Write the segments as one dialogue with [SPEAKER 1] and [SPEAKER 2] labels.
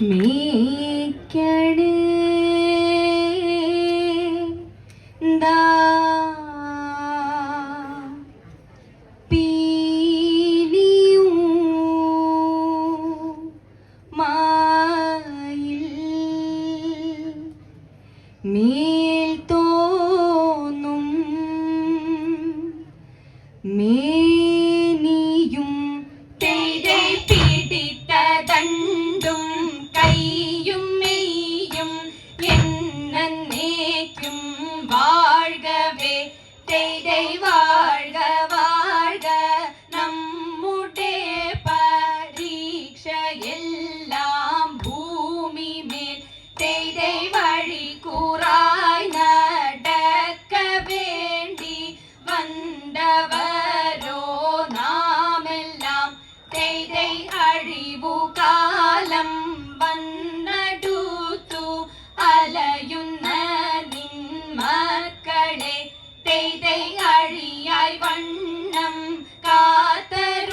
[SPEAKER 1] മേക്കണേ ഇടை അഴിയായി വണ്ണം കാത്തരുൾവാൻ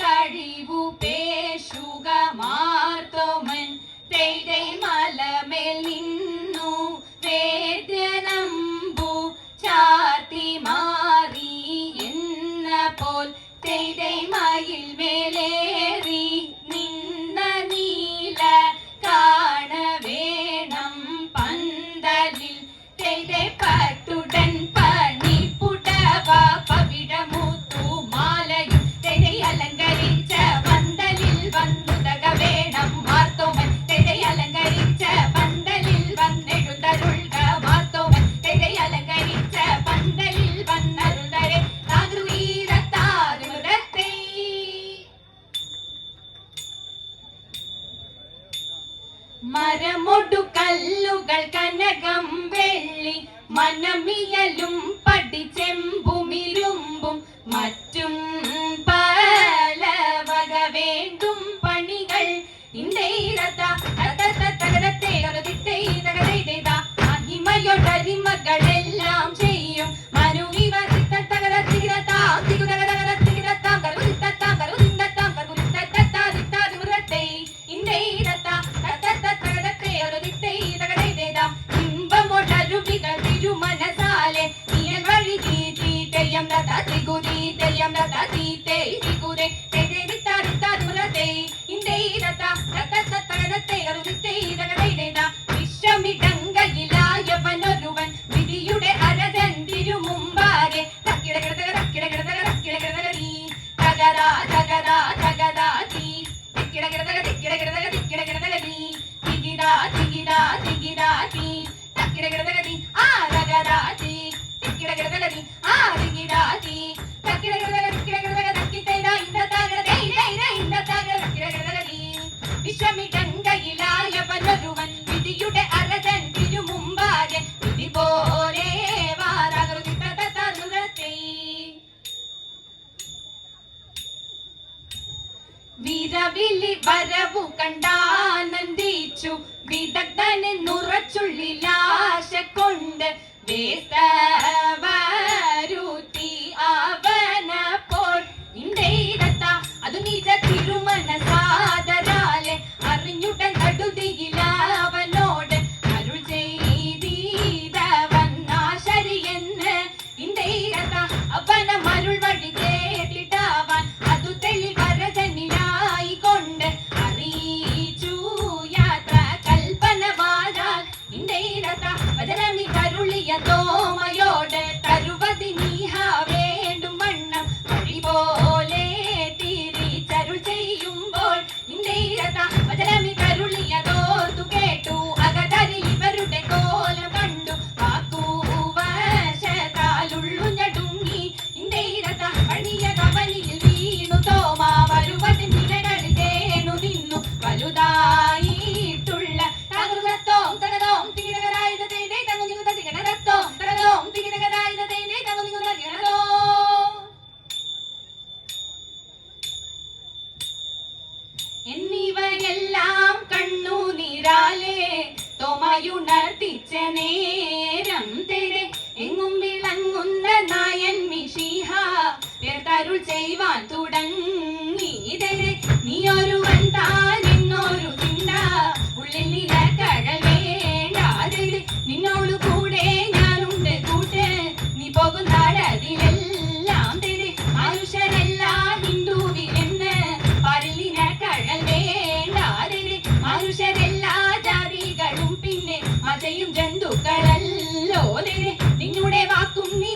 [SPEAKER 1] കഴിവു പേശുക മാർത്തോമൻ. തേടൈ മലമേൽ നിന്നു വേദ്യനമ്പു ചാർത്തി മാറി എന്ന പോൽ തേടൈ മയിൽ മേലേറി നിന്ന നീ മരമൊടു കല്ലുകൾ കനകം വെള്ളി മനമിയലും പടി ചെമ്പുമിരും காலே நீயன் வழி தீ தீ தெரியம் ரதா திகுதி தெரியம் ரதா தீ தேய் திகுதே தெய் தெய் வித்தா ரித்தா துரதை இந்தை ரதா ரத்த சத்தரத்தை அருதி ഉള്ളിലാശ കൊണ്ട് വേസ്ത ഇവരെല്ലാം കണ്ണു നീരാലേ. തൊമയുണർത്തിച്ച നേരം എങ്ങും വിളങ്ങുന്ന നായൻ മിഷിഹ തരുൾ ചെയ്യുവാൻ തുടങ്ങി തരെ നീ ഒരു താ രാജയും ജന്തുക്കളല്ലോ നിങ്ങളുടെ വാക്കും നീ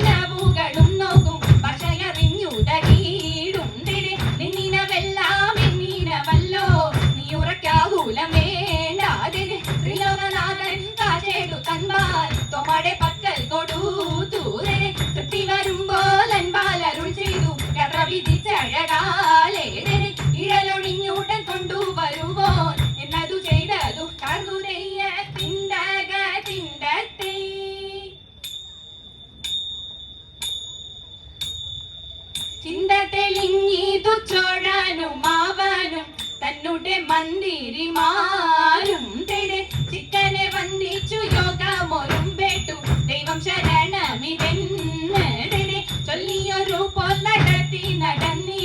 [SPEAKER 1] ചിന്ത തെളിഞ്ഞിതു ചോഴാനും ആവാനും തന്നുടെ മന്ദിരിമാരും തെരെ ചിക്കനെ വന്നിച്ചു യോഗമോരും പേട്ടു ദൈവം ശരണമിതെന്ന് തെരെ ചൊല്ലിയൊരു പോൽ നടത്തി നടന്നി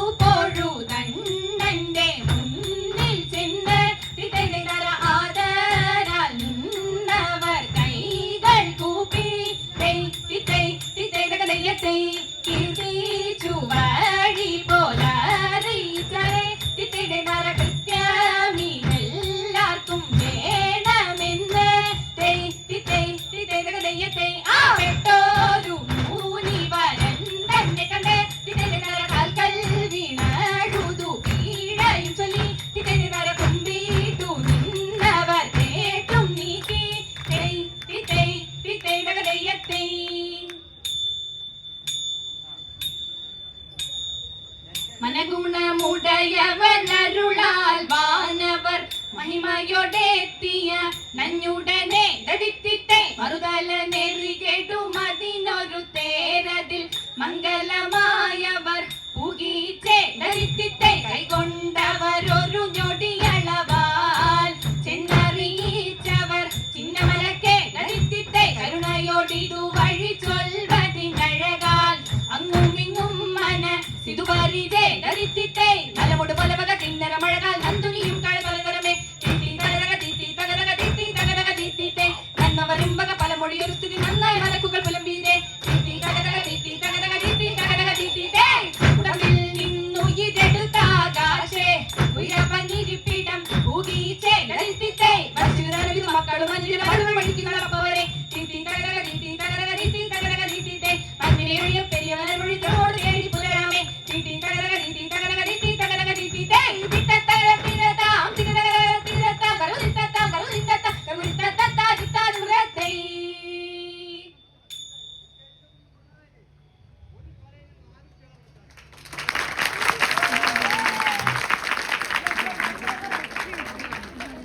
[SPEAKER 1] রূপ അറിഞ്ഞുടനെ ദടിത്തിത്തെ മറുതല നെറികെടുമതിനൊരു തേരതിൽ. മംഗലമായവർ പുകീച്ചെ ദരിത്തിത്തെ കൈകൊണ്ടവരൊരു ഞൊടിയളവാൽ. ചെന്നറിയിച്ചവർ ചിന്നമലക്കെ ദരിത്തിത്തെ കരുണയോടിതു വഴി ചൊൽവതിനഴകാൽ. അങ്ങുമിങ്ങും മന സിതുപരിതെ ദരിത്തിത്തെ